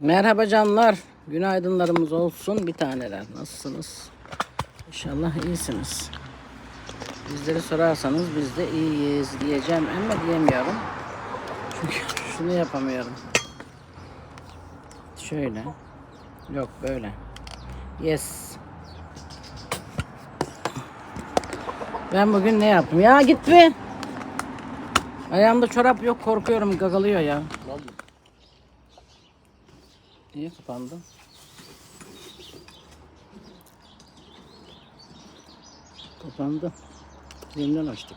Merhaba canlar. Günaydınlarımız olsun bir taneler. Nasılsınız? İnşallah iyisiniz. Bizleri sorarsanız biz de iyiyiz diyeceğim ama diyemiyorum. Çünkü şunu yapamıyorum. Şöyle. Yok böyle. Yes. Ben bugün ne yaptım? Ya git. Ayağımda çorap yok korkuyorum gagalıyor ya. Niye kapandı? Kapandı. Yeniden açtık.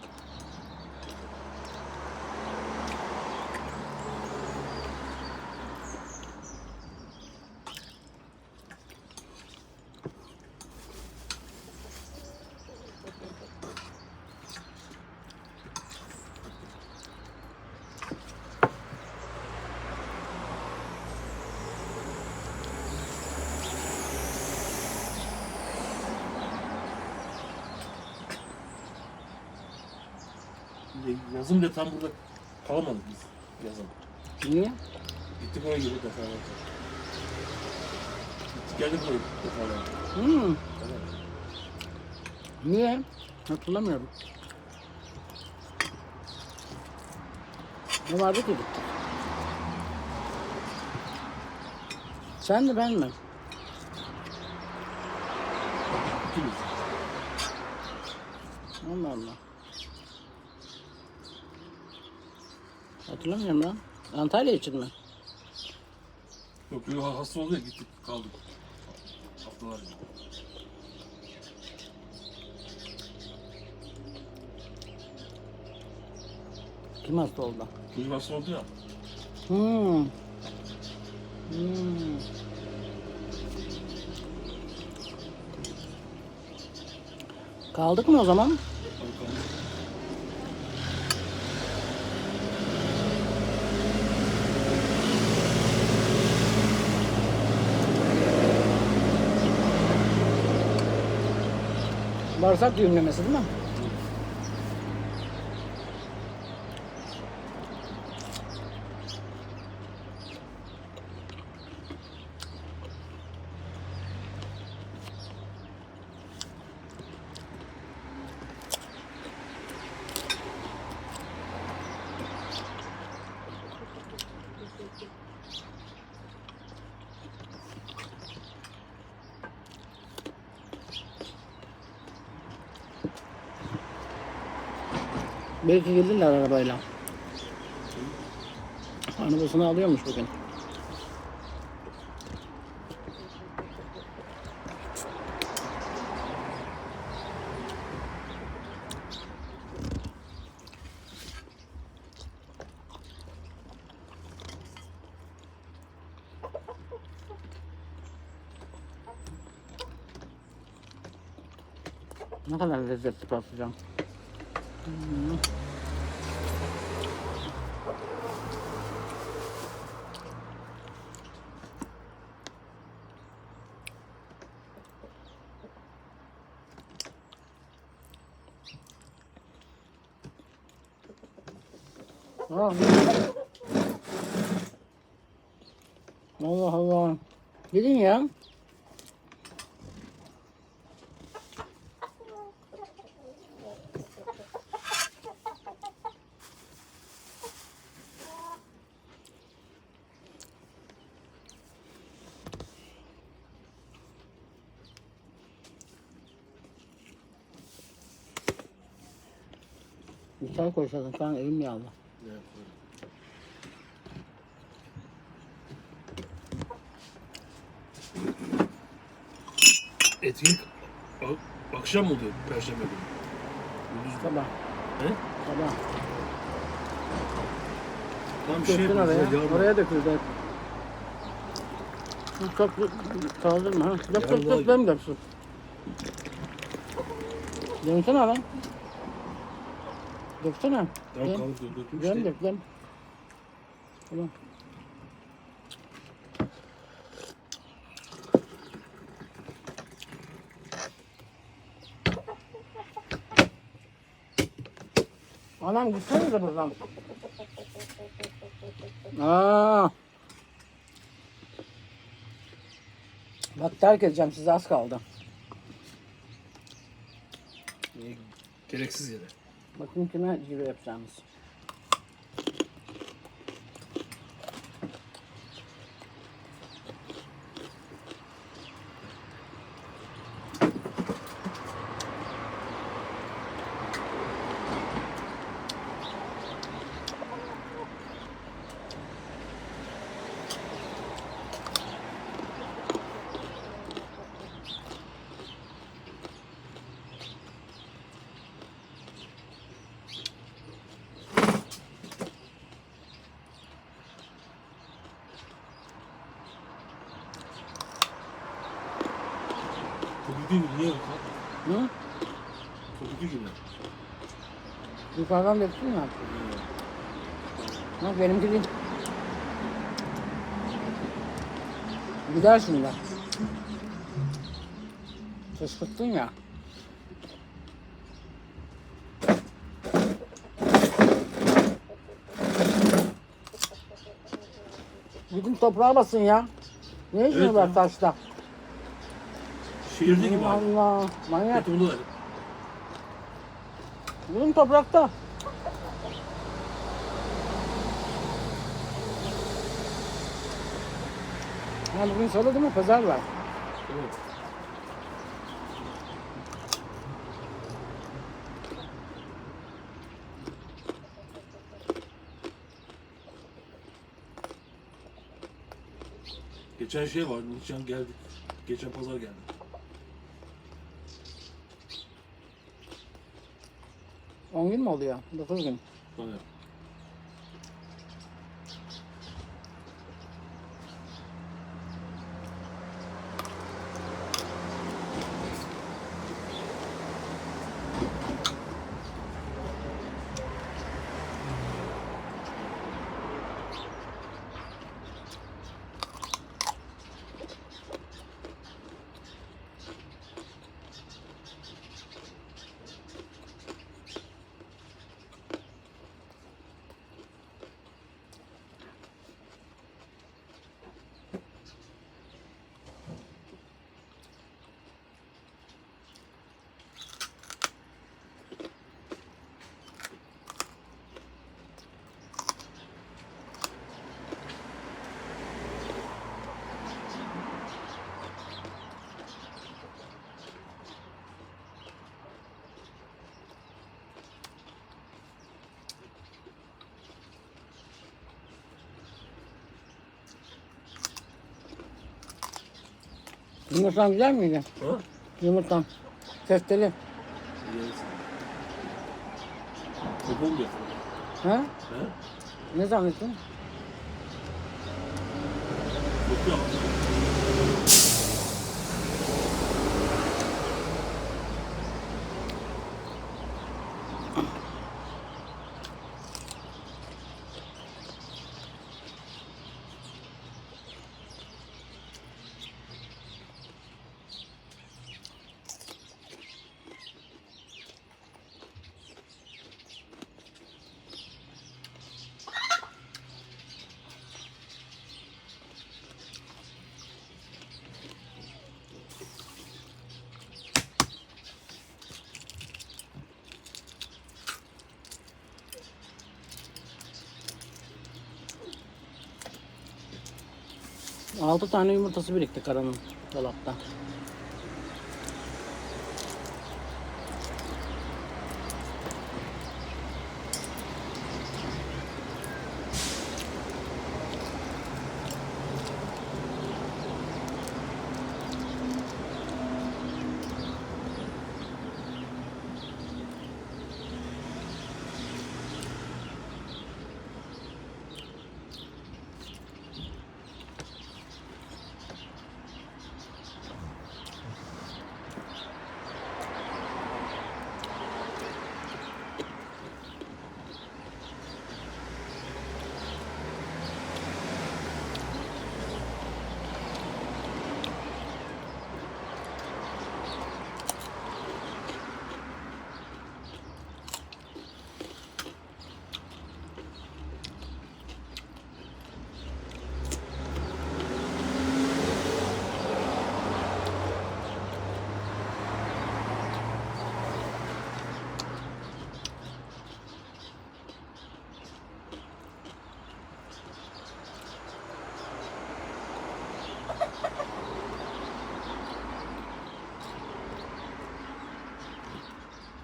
Yazın bile tam burada kalamadık biz yazın. Niye? Gittik oraya gibi defalarca. Gittik geldik oraya defalarca. Hmm. Evet. Niye? Hatırlamıyorum. Ne vardı ki gittik? Sen de ben mi? İkimiz. Allah Allah. Hatırlamıyorum lan. Antalya için mi? Yok yok hasta oldu ya gittik kaldık. Haftalarca. Kim hasta oldu? Çocuk hasta oldu ya. Hmm. Hmm. Kaldık mı o zaman? Kaldık kaldık. Bağırsak düğümlemesi değil mi? Belki gelirler arabayla. Arabasını alıyormuş bugün. Ne kadar lezzetli patlıcan. Ah. Allah Allah. Gidin ya. Bir çay koysaydın falan elim yağlı. Evet. Etkinlik a- akşam oldu Perşembe günü. Gündüz mü? Sabah. He? Sabah. Tam şey Döktün yapıyoruz oraya. ya, Oraya döküldü. hep. Şu Çok kaldırma ha. Dök dök Yarın dök benim döksün. Döksene lan. Döksene. Tamam kaldık döndük Dön işte. dök lan. Tamam. Anam gitsenize buradan. Aa. Bak terk edeceğim size az kaldı. Niye? Gereksiz yere. Bakın kime ciro yapacağımız. Topuklu gibi niye yok lan? Hı? Topuklu gibi. Yukarıdan döktün mü? Bak benimki değil. Gider şimdi. Fışkırttın ya. Gidin toprağa basın ya. Ne Evet var taşta? Şehirde gibi abi. Allah. Manyak. Betonlu. Bunun toprakta. Ya bugün salı değil mi? Pazar var. Geçen şey var, nişan geldik. Geçen pazar geldik. 10 gün mü oluyor? 9 gün. Oluyor. Yumurtam güzel miydi? Ha? Yumurtam. Köfteli. Kupon diyor. Ha? Ha? Ne zannettin? Kupon. 6 tane yumurtası birikti karanın dolapta.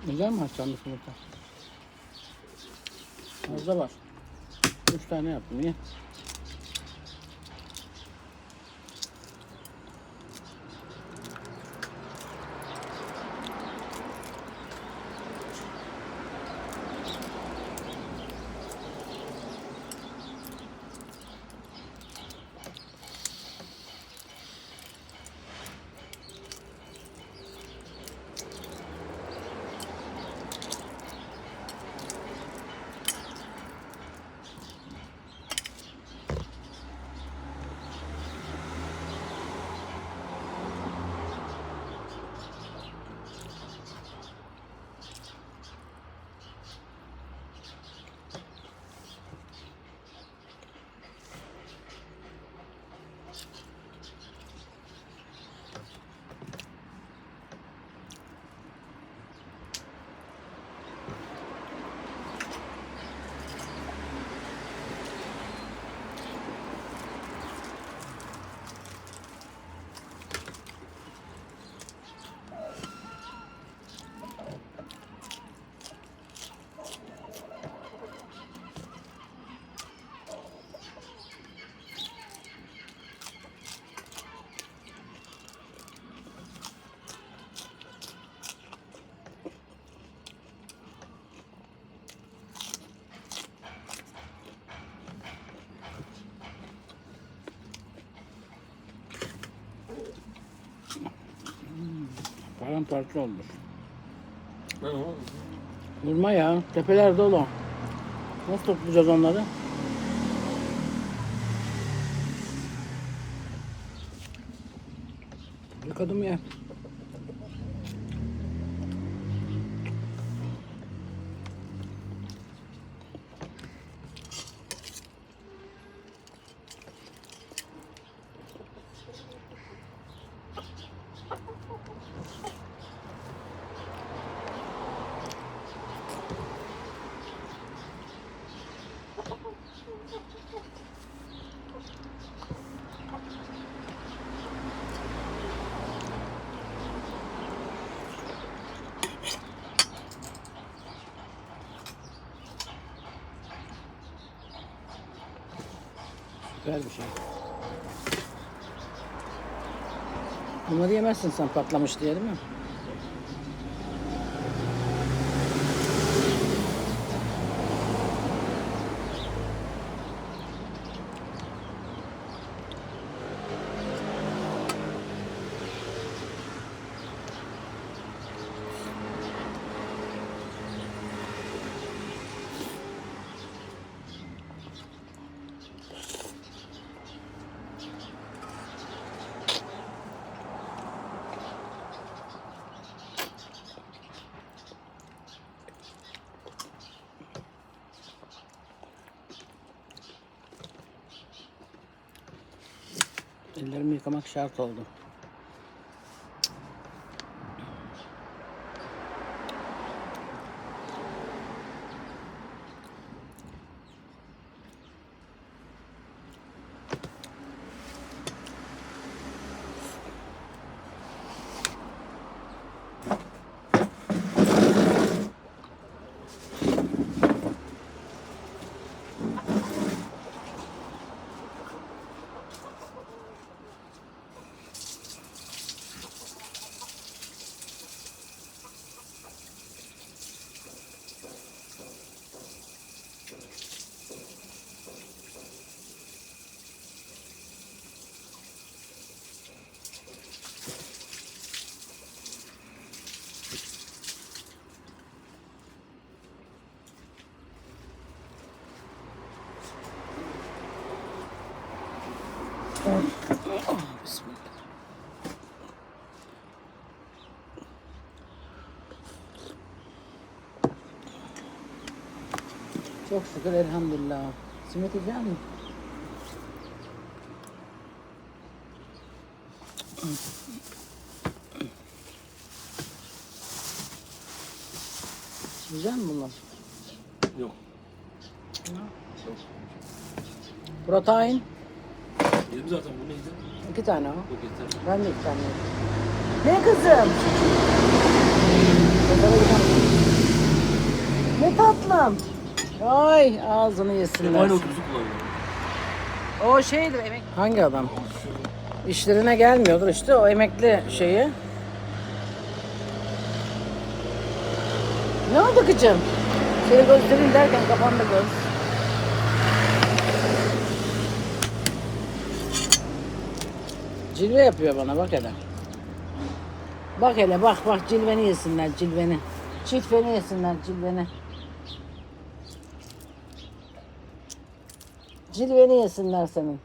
Güzel mi haşlanmış yumurta? Fazla var. Üç tane yaptım ye. Paramparça olmuş. Vurma ya. Tepeler dolu. Nasıl toplayacağız onları? Yıkadım ya. Süper bir şey. Bunları yemezsin sen patlamış diye değil mi? Ellerimi yıkamak şart oldu. Çok şükür elhamdülillah. Simit yiyecek misin? Güzel mi bunlar? yok. Protein. Yedim zaten bu neydi? iki tane o. Yok yeter. Ben de iki tane yedim. Ne kızım? Ne tatlım. Ay ağzını yesinler. aynı otobüsü kullanıyor. O şeydir emek. Hangi adam? İşlerine gelmiyordur işte o emekli şeyi. Ne oldu kızım? Seni göstereyim derken kafanda göz. Cilve yapıyor bana bak hele. Bak hele bak bak cilveni yesinler cilveni. Çifteni yesinler cilveni. Cilveni yesinler senin.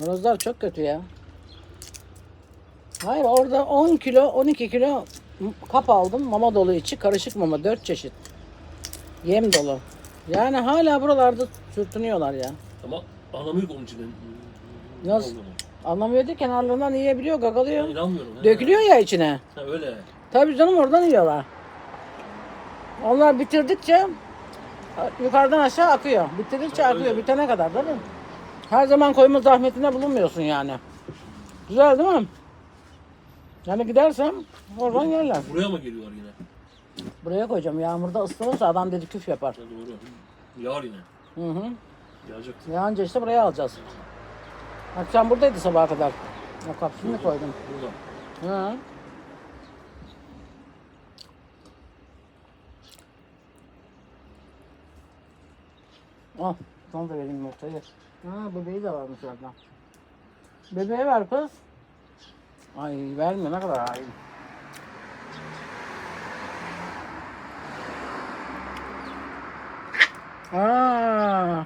Horozlar çok kötü ya. Hayır orada 10 kilo 12 kilo kap aldım. Mama dolu içi karışık mama 4 çeşit. Yem dolu. Yani hala buralarda sürtünüyorlar ya. Ama anlamıyor ki onun içinden. Nasıl? Anlamıyor ki kenarlarından yiyebiliyor, Ben gagalıyor. inanmıyorum. he. Dökülüyor ya içine. Ha öyle. Tabii canım oradan yiyorlar. Onlar bitirdikçe yukarıdan aşağı akıyor. Bitirdikçe akıyor. Bitene kadar değil mi? Her zaman koyma zahmetine bulunmuyorsun yani. Güzel değil mi? Yani gidersem oradan yerler. Buraya mı geliyorlar yine? Buraya koyacağım. Yağmurda ıslanırsa adam dedi küf yapar. Ha, doğru. Yağar yine. Hı hı. Yağacak. Yağınca işte buraya alacağız. Akşam buradaydı sabaha kadar. O kapsülünü koydum. Burada. Hı. Al, sana da vereyim yumurtayı. Ha, bebeği de varmış orada. Bebeğe ver kız. Ay vermiyor ne kadar hain. Aa.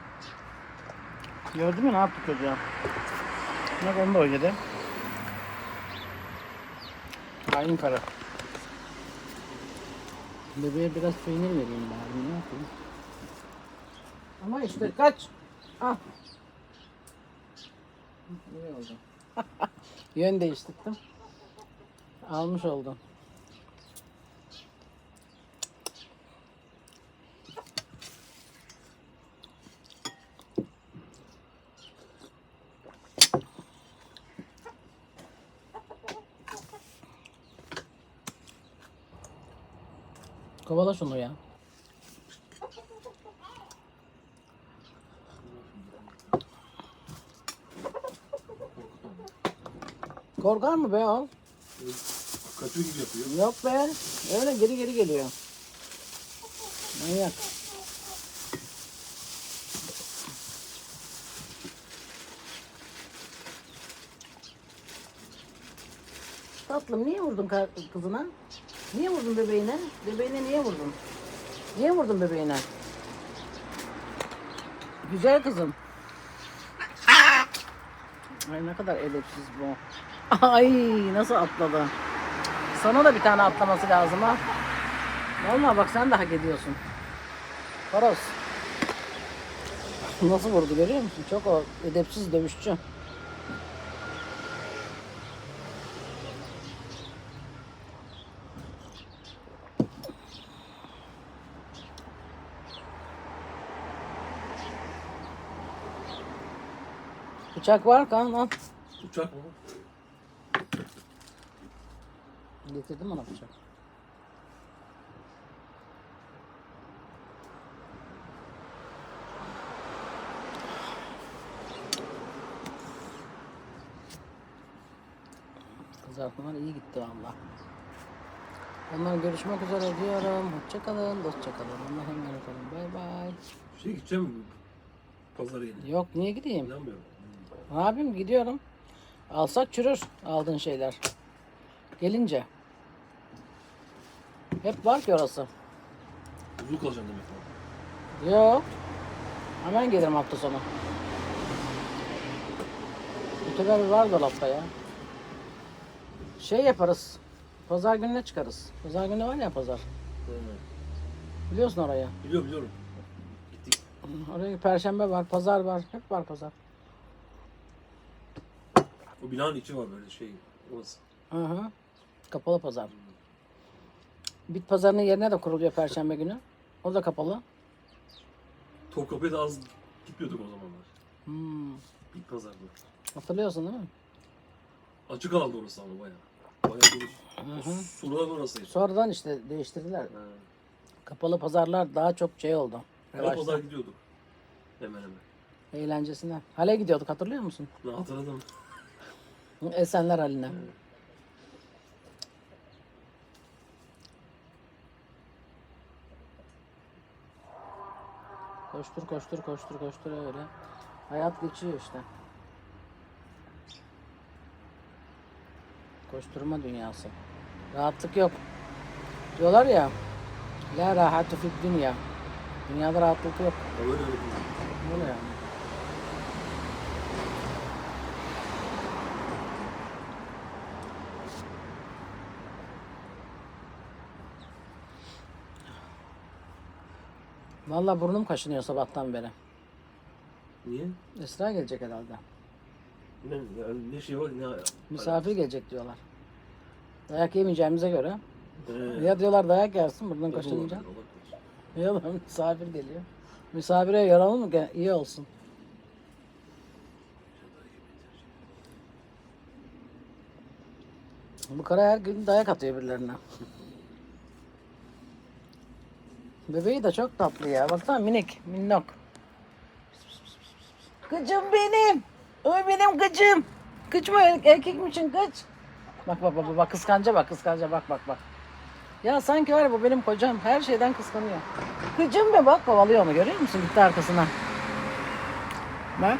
Gördün mü ne yaptı çocuğa? Bak onu da oynadı. Hain karı. Bebeğe biraz peynir vereyim bari ne yapayım. Ama işte kaç. Al. İyi oldu. Yön değiştirdim. Almış oldum. Kovala şunu ya. Korkar mı be o? Kaçıyor gibi yapıyor. Yok be. Öyle geri geri geliyor. Manyak. Tatlım niye vurdun kızına? Niye vurdun bebeğine? Bebeğine niye vurdun? Niye vurdun bebeğine? Güzel kızım. Ay ne kadar edepsiz bu. Ay nasıl atladı. Sana da bir tane atlaması lazım ha. Vallahi bak sen de hak ediyorsun. Toros. Nasıl vurdu görüyor musun? Çok o edepsiz dövüşçü. Bıçak var kan al. Uçak mı? Getirdim ona bıçak. Kızartmalar iyi gitti valla. Onlar görüşmek üzere diyorum. Hoşçakalın, dostçakalın. Allah'a emanet olun. Bay bay. Şey gideceğim mi? Pazara yine. Yok niye gideyim? İnanmıyorum. Ne yapayım gidiyorum. Alsak çürür aldığın şeyler. Gelince. Hep var ki orası. Uzun kalacağım demek ki. Yok. Hemen gelirim hafta sonu. Müteber var dolapta ya. Şey yaparız. Pazar gününe çıkarız. Pazar günü var ya pazar. Hı. Biliyorsun oraya. Biliyorum biliyorum. Gittik. Oraya perşembe var, pazar var. Hep var pazar. O binanın içi var böyle şey. Orası. Hı hı. Kapalı pazar. Bit pazarının yerine de kuruluyor perşembe günü. O da kapalı. Topkapı'ya da az gitmiyorduk o zamanlar. Hmm. Bir pazarda. Hatırlıyorsun değil mi? Açık aldı orası ama bayağı. Bayağı geniş. Suluğun orasıydı. Sonradan işte değiştirdiler. Ha. Kapalı pazarlar daha çok şey oldu. Her Yavaştan. pazar gidiyorduk. Hemen hemen. Eğlencesine. Hale gidiyorduk hatırlıyor musun? Ne hatırladım. Esenler haline. Koştur koştur koştur koştur öyle. Hayat geçiyor işte. Koşturma dünyası. Rahatlık yok. Diyorlar ya. La rahatü fid dünya. Dünyada rahatlık yok. Öyle öyle. Böyle yani. Vallahi burnum kaşınıyor sabahtan beri. Niye? Esra gelecek herhalde. Ne, ne şey var ne Misafir gelecek diyorlar. Dayak yemeyeceğimize göre. Ee, Ya diyorlar dayak yersin burnun kaşınınca. Ya lan misafir geliyor. Misafire yaralı mı? İyi olsun. Bu kara her gün dayak atıyor birilerine. Bebeği de çok tatlı ya. Baksana minik, minnok. Kıcım benim. Oy benim kıcım. Kıç mı er- erkek misin kıç? Bak bak bak bak kıskanca bak kıskanca bak bak bak. Ya sanki var ya bu benim kocam her şeyden kıskanıyor. Kıcım be bak kovalıyor onu görüyor musun? Gitti arkasına. Bak.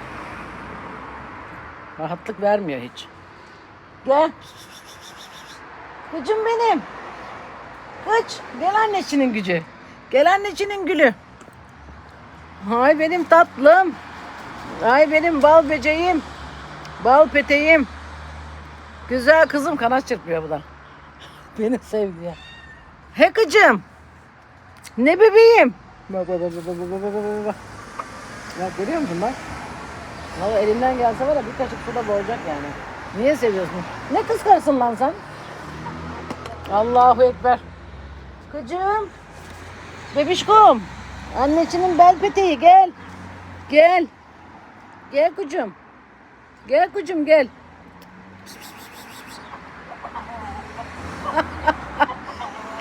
Rahatlık vermiyor hiç. Gel. Kıcım benim. Kıç. Gel annesinin gücü. Gel annecinin gülü. Ay benim tatlım. Ay benim bal beceğim. Bal peteğim. Güzel kızım kanat çırpıyor bu da. Beni sevdi ya. Hekıcım. Ne bebeğim. Bak bak bak bak bak bak bak bak. Ya görüyor musun bak. Valla elimden gelse var ya bir kaşık suda boğacak yani. Niye seviyorsun? Ne kıskarsın lan sen? Allahu Ekber. Kıcım. Bebişkom. Anneciğinin bel peteği gel. Gel. Gel kucum. Gel kucum gel.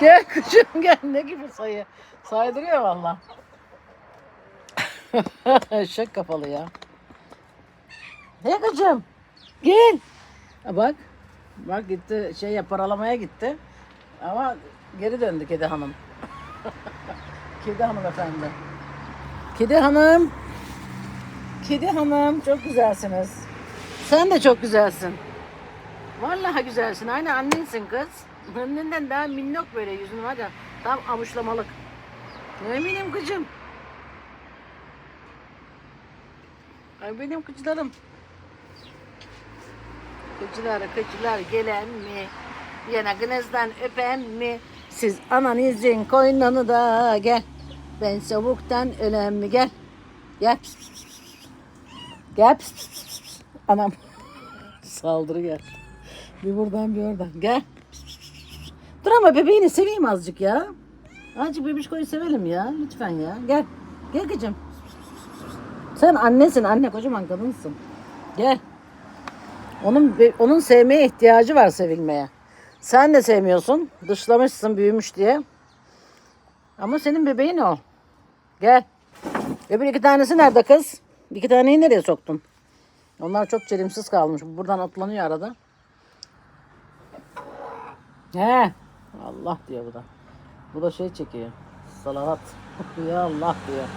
Gel kucum gel. Ne gibi sayı. Saydırıyor valla. Eşek kafalı ya. Hey kucum. Gel. Ha, bak. Bak gitti şey ya, paralamaya gitti. Ama geri döndü kedi hanım. kedi hanım efendi. Kedi hanım. Kedi hanım çok güzelsiniz. Sen de çok güzelsin. Vallahi güzelsin. Aynı annensin kız. Annenden daha minnok böyle yüzün var ya. Tam avuçlamalık. Eminim kızım. Ay benim kızlarım. Kıcılar, kıcılar gelen mi? Yanakınızdan öpen mi? Siz ananızın koynunu da gel. Ben soğuktan ölen mi? Gel. Gel. Gel. Anam. Saldırı gel. Bir buradan bir oradan. Gel. Dur ama bebeğini seveyim azıcık ya. Azıcık bebişkoyu sevelim ya. Lütfen ya. Gel. Gel kızım. Sen annesin anne kocaman kadınsın. Gel. Onun onun sevmeye ihtiyacı var sevilmeye. Sen de sevmiyorsun. Dışlamışsın büyümüş diye. Ama senin bebeğin o. Gel. Öbür iki tanesi nerede kız? İki taneyi nereye soktun? Onlar çok çelimsiz kalmış. Buradan atlanıyor arada. He. Allah diyor bu da. Bu da şey çekiyor. Salavat. ya Allah diyor.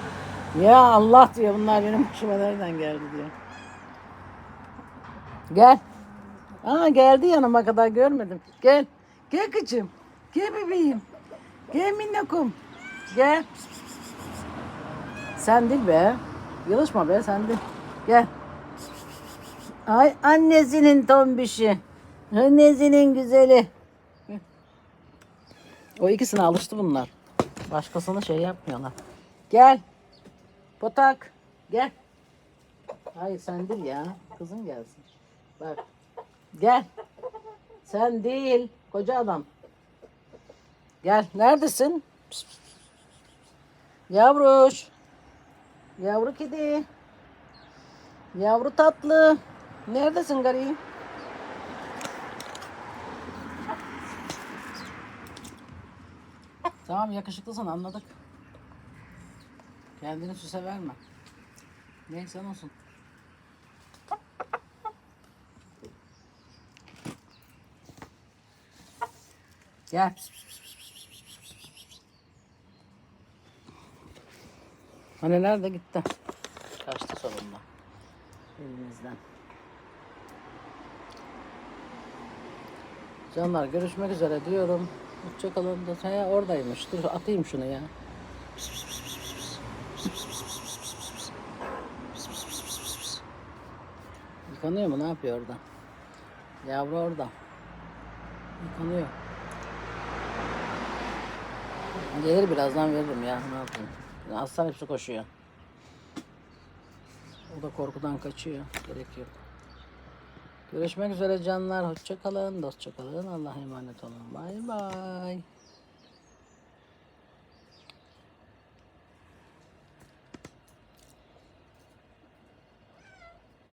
Ya Allah diyor. Bunlar benim başıma nereden geldi diyor. Gel. Aa geldi yanıma kadar görmedim. Gel. Gel kızım. Gel bebeğim. Gel minnokum. Gel. Sen değil be. Yalışma be sen değil. Gel. Ay annesinin tombişi. Annesinin güzeli. O ikisine alıştı bunlar. Başkasına şey yapmıyorlar. Gel. Potak. Gel. Hayır sen değil ya. Kızın gelsin. Bak. Gel. Sen değil. Koca adam. Gel. Neredesin? Pis, pis. Yavruş. Yavru kedi. Yavru tatlı. Neredesin gari? Tamam yakışıklısın anladık. Kendini süse verme. Neyse olsun. Gel. Pis, pis, pis. Hani nerede gitti? Kaçtı sonunda. Elimizden. Canlar görüşmek üzere diyorum. Hoşçakalın da he oradaymış. Dur atayım şunu ya. Pis, pis, pis, pis, pis, pis. Pis, pis, pis, pis, pis, pis, pis, pis. Pis, pis, pis, pis, pis, pis. Yıkanıyor mu? Ne yapıyor orada? Yavru orada. Yıkanıyor. Gelir birazdan veririm ya. Ne yapayım? Aslan hepsi koşuyor. O da korkudan kaçıyor. Gerek yok. Görüşmek üzere canlar. Hoşça kalın. Dostça kalın. Allah'a emanet olun. Bay bay.